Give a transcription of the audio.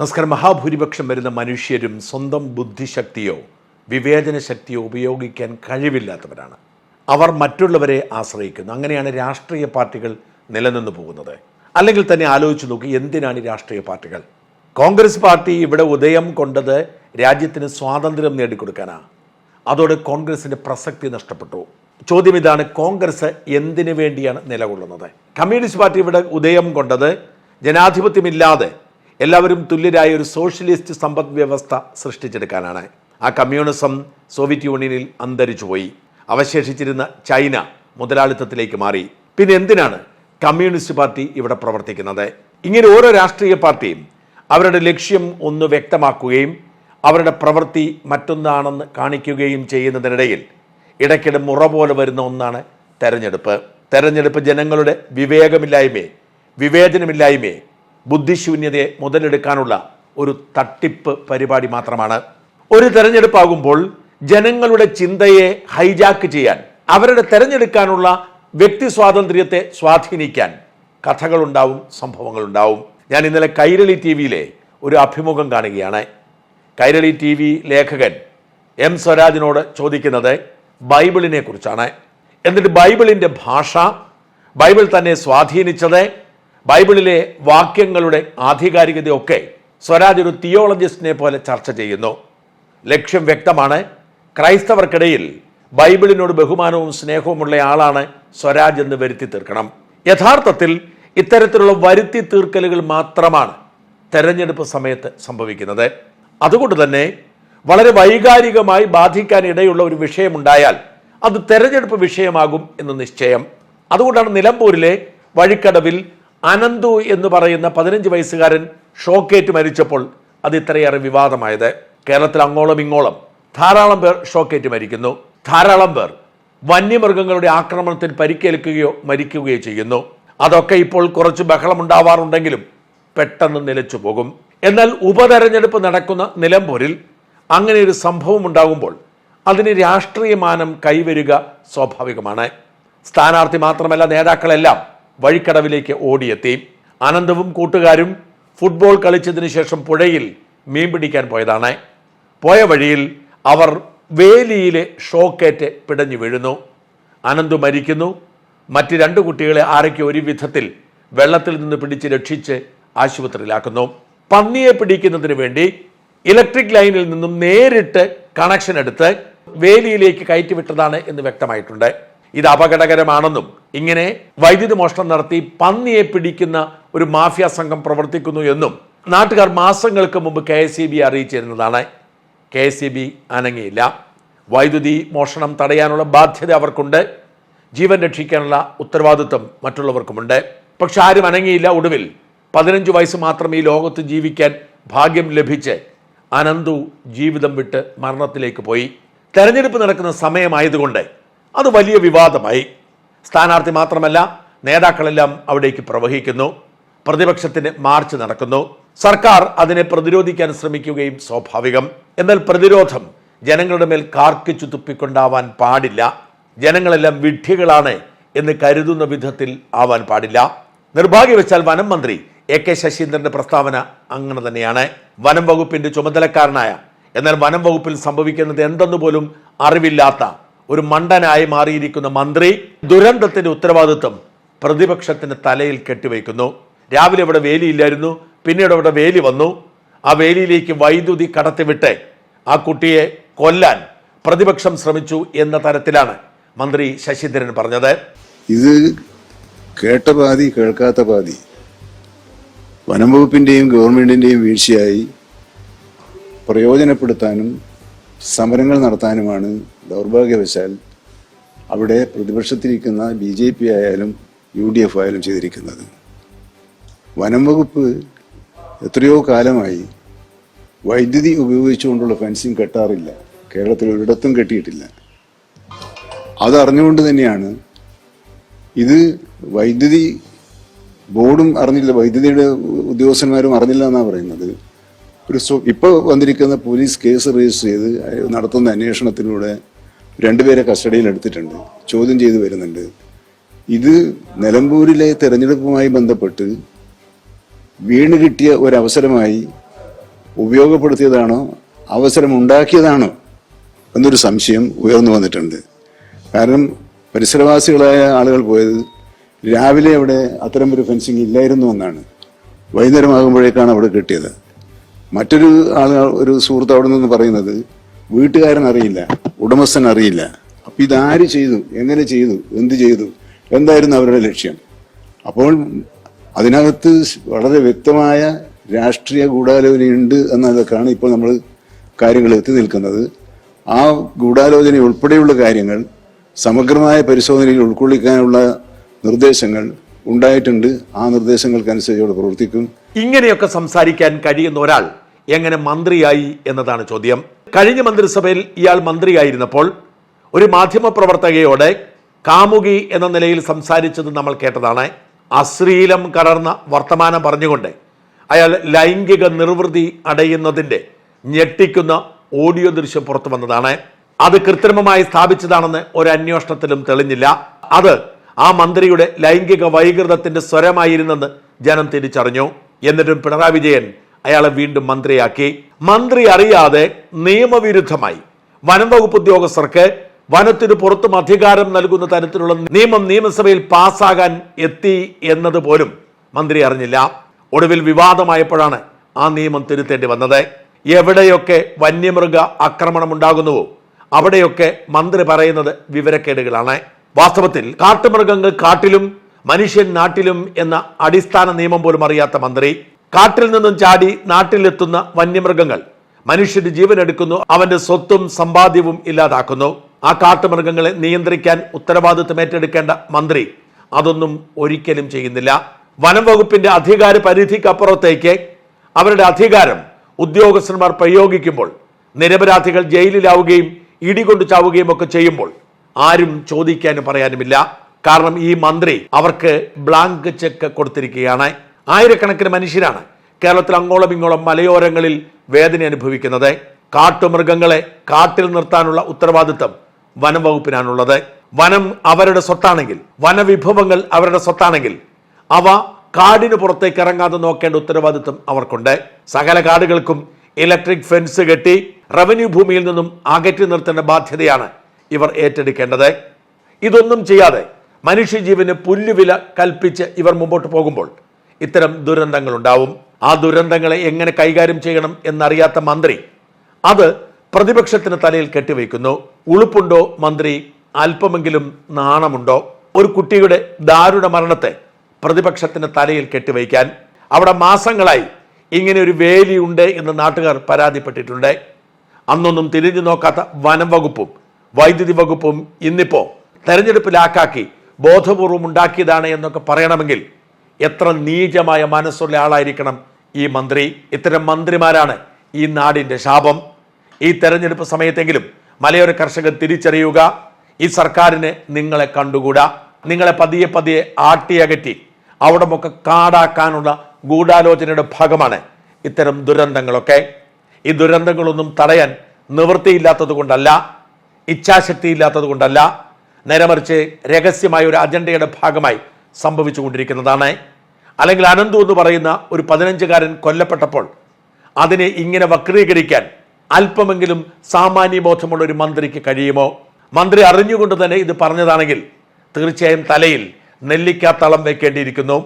നമസ്കാരം. മഹാഭൂരിപക്ഷം വരുന്ന മനുഷ്യരും സ്വന്തം ബുദ്ധിശക്തിയോ വിവേചന ശക്തിയോ ഉപയോഗിക്കാൻ കഴിവില്ലാത്തവരാണ്. അവർ മറ്റുള്ളവരെ ആശ്രയിക്കുന്നു. അങ്ങനെയാണ് രാഷ്ട്രീയ പാർട്ടികൾ നിലനിന്ന് പോകുന്നത്. അല്ലെങ്കിൽ തന്നെ ആലോചിച്ച് നോക്കി എന്തിനാണ് ഈ രാഷ്ട്രീയ പാർട്ടികൾ? കോൺഗ്രസ് പാർട്ടി ഇവിടെ ഉദയം കൊണ്ടത് രാജ്യത്തിന് സ്വാതന്ത്ര്യം നേടിക്കൊടുക്കാനാണ് അതോടെ കോൺഗ്രസിന്റെ പ്രസക്തി നഷ്ടപ്പെട്ടു. ചോദ്യം ഇതാണ് കോൺഗ്രസ് എന്തിനു വേണ്ടിയാണ് നിലകൊള്ളുന്നത്? കമ്മ്യൂണിസ്റ്റ് പാർട്ടി ഇവിടെ ഉദയം കൊണ്ടത് ജനാധിപത്യമില്ലാതെ എല്ലാവരും തുല്യരായ ഒരു സോഷ്യലിസ്റ്റ് സമ്പദ് വ്യവസ്ഥ സൃഷ്ടിച്ചെടുക്കാനാണ്. ആ കമ്മ്യൂണിസം സോവിയറ്റ് യൂണിയനിൽ അന്തരിച്ചുപോയി അവശേഷിച്ചിരുന്ന ചൈന മുതലാളിത്തത്തിലേക്ക് മാറി. പിന്നെ എന്തിനാണ് കമ്മ്യൂണിസ്റ്റ് പാർട്ടി ഇവിടെ പ്രവർത്തിക്കുന്നത്? ഇങ്ങനെ ഓരോ രാഷ്ട്രീയ പാർട്ടിയും അവരുടെ ലക്ഷ്യം ഒന്ന് വ്യക്തമാക്കുകയും അവരുടെ പ്രവൃത്തി മറ്റൊന്നാണെന്ന് കാണിക്കുകയും ചെയ്യുന്നതിനിടയിൽ ഇടയ്ക്കിടെ മുറ പോലെ വരുന്ന ഒന്നാണ് തെരഞ്ഞെടുപ്പ്. തെരഞ്ഞെടുപ്പ് ജനങ്ങളുടെ വിവേകമില്ലായ്മയെ വിവേചനമില്ലായ്മയെ ബുദ്ധിശൂന്യതയെ മുതലെടുക്കാനുള്ള ഒരു തട്ടിപ്പ് പരിപാടി മാത്രമാണ്. ഒരു തെരഞ്ഞെടുപ്പാകുമ്പോൾ ജനങ്ങളുടെ ചിന്തയെ ഹൈജാക്ക് ചെയ്യാൻ അവരുടെ തെരഞ്ഞെടുക്കാനുള്ള വ്യക്തി സ്വാതന്ത്ര്യത്തെ സ്വാധീനിക്കാൻ കഥകളുണ്ടാവും സംഭവങ്ങളുണ്ടാവും. ഞാൻ ഇന്നലെ കൈരളി ടി വിയിലെ ഒരു അഭിമുഖം കാണുകയാണ്. കൈരളി ടി വി ലേഖകൻ എം സ്വരാജിനോട് ചോദിക്കുന്നത് ബൈബിളിനെ കുറിച്ചാണ് എന്നിട്ട് ബൈബിളിന്റെ ഭാഷ ബൈബിൾ തന്നെ സ്വാധീനിച്ചത് ബൈബിളിലെ വാക്യങ്ങളുടെ ആധികാരികതയൊക്കെ സ്വരാജ് ഒരു തിയോളജിസ്റ്റിനെ പോലെ ചർച്ച ചെയ്യുന്നു. ലക്ഷ്യം വ്യക്തമാണ്. ക്രൈസ്തവർക്കിടയിൽ ബൈബിളിനോട് ബഹുമാനവും സ്നേഹവുമുള്ള ആളാണ് സ്വരാജ് എന്ന് വരുത്തി തീർക്കണം. യഥാർത്ഥത്തിൽ ഇത്തരത്തിലുള്ള വരുത്തി തീർക്കലുകൾ മാത്രമാണ് തെരഞ്ഞെടുപ്പ് സമയത്ത് സംഭവിക്കുന്നത്. അതുകൊണ്ട് തന്നെ വളരെ വൈകാരികമായി ബാധിക്കാൻ ഇടയുള്ള ഒരു വിഷയമുണ്ടായാൽ അത് തെരഞ്ഞെടുപ്പ് വിഷയമാകും എന്ന് നിശ്ചയം. അതുകൊണ്ടാണ് നിലമ്പൂരിലെ വഴിക്കടവിൽ അനന്തു എന്ന് പറയുന്ന പതിനഞ്ച് വയസ്സുകാരൻ ഷോക്കേറ്റ് മരിച്ചപ്പോൾ അത് ഇത്രയേറെ വിവാദമായത്. കേരളത്തിൽ അങ്ങോളം ഇങ്ങോളം ധാരാളം പേർ ഷോക്കേറ്റ് മരിക്കുന്നു. ധാരാളം പേർ വന്യമൃഗങ്ങളുടെ ആക്രമണത്തിൽ പരിക്കേൽക്കുകയോ മരിക്കുകയോ ചെയ്യുന്നു. അതൊക്കെ ഇപ്പോൾ കുറച്ച് ബഹളമുണ്ടാവാറുണ്ടെങ്കിലും പെട്ടെന്ന് നിലച്ചു പോകും. എന്നാൽ ഉപതെരഞ്ഞെടുപ്പ് നടക്കുന്ന നിലമ്പൂരിൽ അങ്ങനെ ഒരു സംഭവം ഉണ്ടാകുമ്പോൾ അതിന് രാഷ്ട്രീയമാനം കൈവരിക സ്വാഭാവികമാണ്. സ്ഥാനാർത്ഥി മാത്രമല്ല നേതാക്കളെല്ലാം വഴിക്കടവിലേക്ക് ഓടിയെത്തി. അനന്തവും കൂട്ടുകാരും ഫുട്ബോൾ കളിച്ചതിന് ശേഷം പുഴയിൽ മീൻ പിടിക്കാൻ പോയതാണ്. പോയ വഴിയിൽ അവർ വേലിയിലെ ഷോക്കേറ്റ് പിടഞ്ഞു വീഴുന്നു. അനന്തു മരിക്കുന്നു. മറ്റ് രണ്ട് കുട്ടികളെ ആരൊക്കെ ഒരു വിധത്തിൽ വെള്ളത്തിൽ നിന്ന് പിടിച്ച് രക്ഷിച്ച് ആശുപത്രിയിലാക്കുന്നു. പന്നിയെ പിടിക്കുന്നതിന് വേണ്ടി ഇലക്ട്രിക് ലൈനിൽ നിന്നും നേരിട്ട് കണക്ഷൻ എടുത്ത് വേലിയിലേക്ക് കയറ്റിവിട്ടതാണ് എന്ന് വ്യക്തമായിട്ടുണ്ട്. ഇത് അപകടകരമാണെന്നും ഇങ്ങനെ വൈദ്യുതി മോഷണം നടത്തി പന്നിയെ പിടിക്കുന്ന ഒരു മാഫിയ സംഘം പ്രവർത്തിക്കുന്നു എന്നും നാട്ടുകാർ മാസങ്ങൾക്ക് മുമ്പ് കെ എസ് ബി അറിയിച്ചിരുന്നതാണ്. കെ എസ് ബി അനങ്ങിയില്ല. വൈദ്യുതി മോഷണം തടയാനുള്ള ബാധ്യത അവർക്കുണ്ട്. ജീവൻ രക്ഷിക്കാനുള്ള ഉത്തരവാദിത്വം മറ്റുള്ളവർക്കുമുണ്ട്. പക്ഷെ ആരും അനങ്ങിയില്ല ഒടുവിൽ. പതിനഞ്ച് വയസ്സ് മാത്രം ഈ ലോകത്ത് ജീവിക്കാൻ ഭാഗ്യം ലഭിച്ച് അനന്തു ജീവിതം വിട്ട് മരണത്തിലേക്ക് പോയി. തെരഞ്ഞെടുപ്പ് നടക്കുന്ന സമയമായതുകൊണ്ട് അത് വലിയ വിവാദമായി. സ്ഥാനാർത്ഥി മാത്രമല്ല നേതാക്കളെല്ലാം അവിടേക്ക് പ്രവഹിക്കുന്നു. പ്രതിപക്ഷത്തിന് മാർച്ച് നടക്കുന്നു. സർക്കാർ അതിനെ പ്രതിരോധിക്കാൻ ശ്രമിക്കുകയും സ്വാഭാവികം. എന്നാൽ പ്രതിരോധം ജനങ്ങളുടെ മേൽ കാർക്കിച്ചു തുപ്പിക്കൊണ്ടാവാൻ പാടില്ല. ജനങ്ങളെല്ലാം വിഡ്ഢികളാണ് എന്ന് കരുതുന്ന വിധത്തിൽ ആവാൻ പാടില്ല. നിർഭാഗ്യവശാൽ വനം മന്ത്രി എ കെ ശശീന്ദ്രന്റെ പ്രസ്താവന അങ്ങനെ തന്നെയാണ്. വനം വകുപ്പിന്റെ ചുമതലക്കാരനായ എന്നാൽ വനം വകുപ്പിൽ സംഭവിക്കുന്നത് എന്തെന്ന് പോലും അറിവില്ലാത്ത ഒരു മണ്ടനായി മാറിയിരിക്കുന്ന മന്ത്രി ദുരന്തത്തിന്റെ ഉത്തരവാദിത്വം പ്രതിപക്ഷത്തിന്റെ തലയിൽ കെട്ടിവയ്ക്കുന്നു രാവിലെ ഇവിടെ വേലിയില്ലായിരുന്നു പിന്നീട് അവിടെ വേലി വന്നു. ആ വേലിയിലേക്ക് വൈദ്യുതി കടത്തിവിട്ട് ആ കുട്ടിയെ കൊല്ലാൻ പ്രതിപക്ഷം ശ്രമിച്ചു എന്ന തരത്തിലാണ് മന്ത്രി ശശിധരൻ പറഞ്ഞത്. ഇത് കേട്ട പാതി കേൾക്കാത്ത പാതി വനം വകുപ്പിന്റെയും ഗവൺമെന്റിന്റെയും വീഴ്ചയായി പ്രയോജനപ്പെടുത്താനും സമരങ്ങൾ നടത്താനുമാണ് ദൗർഭാഗ്യവശാൽ അവിടെ പ്രതിപക്ഷത്തിരിക്കുന്ന ബി ജെ പി ആയാലും യു ഡി എഫ് ആയാലും ചെയ്തിരിക്കുന്നത്. വനം വകുപ്പ് എത്രയോ കാലമായി വൈദ്യുതി ഉപയോഗിച്ചുകൊണ്ടുള്ള ഫെൻസിങ് കെട്ടാറില്ല. കേരളത്തിൽ ഒരിടത്തും കെട്ടിയിട്ടില്ല. അതറിഞ്ഞുകൊണ്ട് തന്നെയാണ് ഇത് വൈദ്യുതി ബോർഡും അറിഞ്ഞില്ല വൈദ്യുതിയുടെ ഉദ്യോഗസ്ഥന്മാരും അറിഞ്ഞില്ല എന്നാണ് പറയുന്നത്. ഒരു ഇപ്പോൾ വന്നിരിക്കുന്ന പോലീസ് കേസ് രജിസ്റ്റർ ചെയ്ത് നടത്തുന്ന അന്വേഷണത്തിലൂടെ രണ്ടുപേരെ കസ്റ്റഡിയിൽ എടുത്തിട്ടുണ്ട്. ചോദ്യം ചെയ്തു വരുന്നുണ്ട്. ഇത് നിലമ്പൂരിലെ തെരഞ്ഞെടുപ്പുമായി ബന്ധപ്പെട്ട് വീണ് കിട്ടിയ ഒരവസരമായി ഉപയോഗപ്പെടുത്തിയതാണോ അവസരമുണ്ടാക്കിയതാണോ എന്നൊരു സംശയം ഉയർന്നു വന്നിട്ടുണ്ട്. കാരണം പരിസരവാസികളായ ആളുകൾ പോയത് രാവിലെ അവിടെ അത്തരം ഒരു ഫെൻസിങ് ഇല്ലായിരുന്നു എന്നാണ്. വൈകുന്നേരമാകുമ്പോഴേക്കാണ് അവിടെ കിട്ടിയത്. മറ്റൊരു ആൾ ഒരു സുഹൃത്ത് അവിടെ നിന്ന് പറയുന്നത് വീട്ടുകാരൻ അറിയില്ല ഉടമസ്ഥൻ അറിയില്ല. അപ്പൊ ഇതാര് ചെയ്തു? എങ്ങനെ ചെയ്തു? എന്ത് ചെയ്തു? എന്തായിരുന്നു അവരുടെ ലക്ഷ്യം? അപ്പോൾ അതിനകത്ത് വളരെ വ്യക്തമായ രാഷ്ട്രീയ ഗൂഢാലോചനയുണ്ട് എന്നതൊക്കെയാണ് ഇപ്പോൾ നമ്മൾ കാര്യങ്ങൾ എത്തി നിൽക്കുന്നത്. ആ ഗൂഢാലോചന ഉൾപ്പെടെയുള്ള കാര്യങ്ങൾ സമഗ്രമായ പരിശോധനയിൽ ഉൾക്കൊള്ളിക്കാനുള്ള നിർദ്ദേശങ്ങൾ ഉണ്ടായിട്ടുണ്ട്. ആ നിർദ്ദേശങ്ങൾക്കനുസരിച്ച് പ്രവർത്തിക്കും. ഇങ്ങനെയൊക്കെ സംസാരിക്കാൻ കഴിയുന്ന ഒരാൾ എങ്ങനെ മന്ത്രിയായി എന്നതാണ് ചോദ്യം. കഴിഞ്ഞ മന്ത്രിസഭയിൽ ഇയാൾ മന്ത്രിയായിരുന്നപ്പോൾ ഒരു മാധ്യമപ്രവർത്തകയോട് കാമുകി എന്ന നിലയിൽ സംസാരിച്ചത് നമ്മൾ കേട്ടതാണ്. അശ്ലീലം കലർന്ന വർത്തമാനം പറഞ്ഞുകൊണ്ട് അയാൾ ലൈംഗിക നിർവൃതി അടയുന്നതിന്റെ ഞെട്ടിക്കുന്ന ഓഡിയോ ദൃശ്യം പുറത്തു വന്നതാണ്. അത് കൃത്രിമമായി സ്ഥാപിച്ചതാണെന്ന് ഒരു അന്വേഷണത്തിലും തെളിഞ്ഞില്ല. അത് ആ മന്ത്രിയുടെ ലൈംഗിക വൈകൃതത്തിന്റെ സ്വരമായിരുന്നെന്ന് ജനം തിരിച്ചറിഞ്ഞു. എന്നിട്ടും പിണറായി വിജയൻ അയാളെ വീണ്ടും മന്ത്രിയാക്കി. മന്ത്രി അറിയാതെ നിയമവിരുദ്ധമായി. വനം വകുപ്പ് ഉദ്യോഗസ്ഥർക്ക് വനത്തിന് പുറത്തും അധികാരം നൽകുന്ന തരത്തിലുള്ള നിയമം നിയമസഭയിൽ പാസ്സാകാൻ എത്തി എന്നത് പോലും മന്ത്രി അറിഞ്ഞില്ല. ഒടുവിൽ വിവാദമായപ്പോഴാണ് ആ നിയമം തിരുത്തേണ്ടി വന്നത്. എവിടെയൊക്കെ വന്യമൃഗ ആക്രമണം ഉണ്ടാകുന്നുവോ അവിടെയൊക്കെ മന്ത്രി പറയുന്നത് വിവരക്കേടുകളാണ്. വാസ്തവത്തിൽ കാട്ടുമൃഗങ്ങൾ കാട്ടിലും മനുഷ്യൻ നാട്ടിലും എന്ന അടിസ്ഥാന നിയമം പോലും അറിയാത്ത മന്ത്രി. കാട്ടിൽ നിന്നും ചാടി നാട്ടിലെത്തുന്ന വന്യമൃഗങ്ങൾ. മനുഷ്യന്റെ ജീവൻ എടുക്കുന്നു അവന്റെ സ്വത്തും സമ്പാദ്യവും ഇല്ലാതാക്കുന്നു. ആ കാട്ടുമൃഗങ്ങളെ നിയന്ത്രിക്കാൻ ഉത്തരവാദിത്വം ഏറ്റെടുക്കേണ്ട മന്ത്രി അതൊന്നും ഒരിക്കലും ചെയ്യുന്നില്ല. വനം വകുപ്പിന്റെ അധികാര പരിധിക്കപ്പുറത്തേക്ക് അവരുടെ അധികാരം ഉദ്യോഗസ്ഥന്മാർ പ്രയോഗിക്കുമ്പോൾ നിരപരാധികൾ ജയിലിലാവുകയും ഇടികൊണ്ട് ചാവുകയും ഒക്കെ ചെയ്യുമ്പോൾ ആരും ചോദിക്കാനും പറയാനുമില്ല. കാരണം ഈ മന്ത്രി അവർക്ക് ബ്ലാങ്ക് ചെക്ക് കൊടുത്തിരിക്കുകയാണ്. ആയിരക്കണക്കിന് മനുഷ്യരാണ് കേരളത്തിൽ അങ്ങോളം ഇങ്ങോളം മലയോരങ്ങളിൽ വേദന അനുഭവിക്കുന്നത്. കാട്ടുമൃഗങ്ങളെ കാട്ടിൽ നിർത്താനുള്ള ഉത്തരവാദിത്തം വനം വകുപ്പിനാണുള്ളത്. വനം അവരുടെ സ്വത്താണെങ്കിൽ വനവിഭവങ്ങൾ അവരുടെ സ്വത്താണെങ്കിൽ അവ കാടിന് പുറത്തേക്ക് ഇറങ്ങാതെ നോക്കേണ്ട ഉത്തരവാദിത്തം അവർക്കുണ്ട്. സകല കാടുകൾക്കും ഇലക്ട്രിക് ഫെൻസ് കെട്ടി റവന്യൂ ഭൂമിയിൽ നിന്നും അകറ്റി നിർത്തേണ്ട ബാധ്യതയാണ് ഇവർ ഏറ്റെടുക്കേണ്ടത്. ഇതൊന്നും ചെയ്യാതെ മനുഷ്യജീവന് പുല്ലുവില കൽപ്പിച്ച് ഇവർ മുമ്പോട്ട് പോകുമ്പോൾ ഇത്തരം ദുരന്തങ്ങൾ ഉണ്ടാവും ആ ദുരന്തങ്ങളെ എങ്ങനെ കൈകാര്യം ചെയ്യണം എന്നറിയാത്ത മന്ത്രി അത് പ്രതിപക്ഷത്തിന് തലയിൽ കെട്ടിവെക്കുന്നു ഉളുപ്പുണ്ടോ മന്ത്രി? അല്പമെങ്കിലും നാണമുണ്ടോ? ഒരു കുട്ടിയുടെ ദാരുണ മരണത്തെ പ്രതിപക്ഷത്തിന് തലയിൽ കെട്ടിവയ്ക്കാൻ അവിടെ മാസങ്ങളായി ഇങ്ങനെ ഒരു വേലിയുണ്ട് എന്ന് നാട്ടുകാർ പരാതിപ്പെട്ടിട്ടുണ്ട്. അന്നൊന്നും തിരിഞ്ഞു നോക്കാത്ത വനം വകുപ്പും വൈദ്യുതി വകുപ്പും ഇന്നിപ്പോ തെരഞ്ഞെടുപ്പിലാക്കാക്കി ബോധപൂർവം ഉണ്ടാക്കിയതാണ് എന്നൊക്കെ പറയണമെങ്കിൽ എത്ര നീചമായ മനസ്സുള്ള ആളായിരിക്കണം ഈ മന്ത്രി. ഇത്തരം മന്ത്രിമാരാണ് ഈ നാടിന്റെ ശാപം. ഈ തെരഞ്ഞെടുപ്പ് സമയത്തെങ്കിലും മലയോര കർഷകർ തിരിച്ചറിയുക ഈ സർക്കാരിന് നിങ്ങളെ കണ്ടുകൂടാ. നിങ്ങളെ പതിയെ പതിയെ ആട്ടിയകറ്റി അവിടമൊക്കെ കാടാക്കാനുള്ള ഗൂഢാലോചനയുടെ ഭാഗമാണ് ഇത്തരം ദുരന്തങ്ങളൊക്കെ. ഈ ദുരന്തങ്ങളൊന്നും തടയാൻ നിവൃത്തിയില്ലാത്തത് കൊണ്ടല്ല ഇച്ഛാശക്തിയില്ലാത്തത് കൊണ്ടല്ല. നേരെ മറിച്ച് രഹസ്യമായ ഒരു അജണ്ടയുടെ ഭാഗമായി സംഭവിച്ചുകൊണ്ടിരിക്കുന്നതാണ്. അല്ലെങ്കിൽ അനന്തു എന്ന് പറയുന്ന ഒരു പതിനഞ്ചുകാരൻ കൊല്ലപ്പെട്ടപ്പോൾ അതിനെ ഇങ്ങനെ വക്രീകരിക്കാൻ അല്പമെങ്കിലും സാമാന്യബോധമുള്ള ഒരു മന്ത്രിക്ക് കഴിയുമോ? മന്ത്രി അറിഞ്ഞുകൊണ്ട് തന്നെ ഇത് പറഞ്ഞതാണെങ്കിൽ തീർച്ചയായും തലയിൽ നെല്ലിക്കാത്തളം വെക്കേണ്ടിയിരിക്കുന്നു.